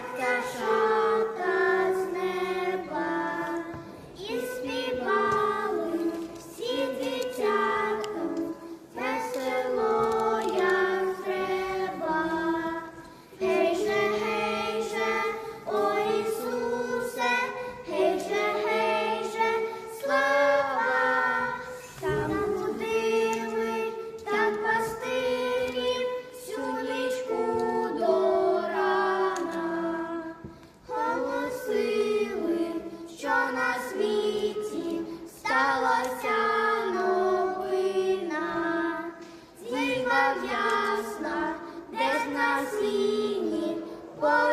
Podcast. Бо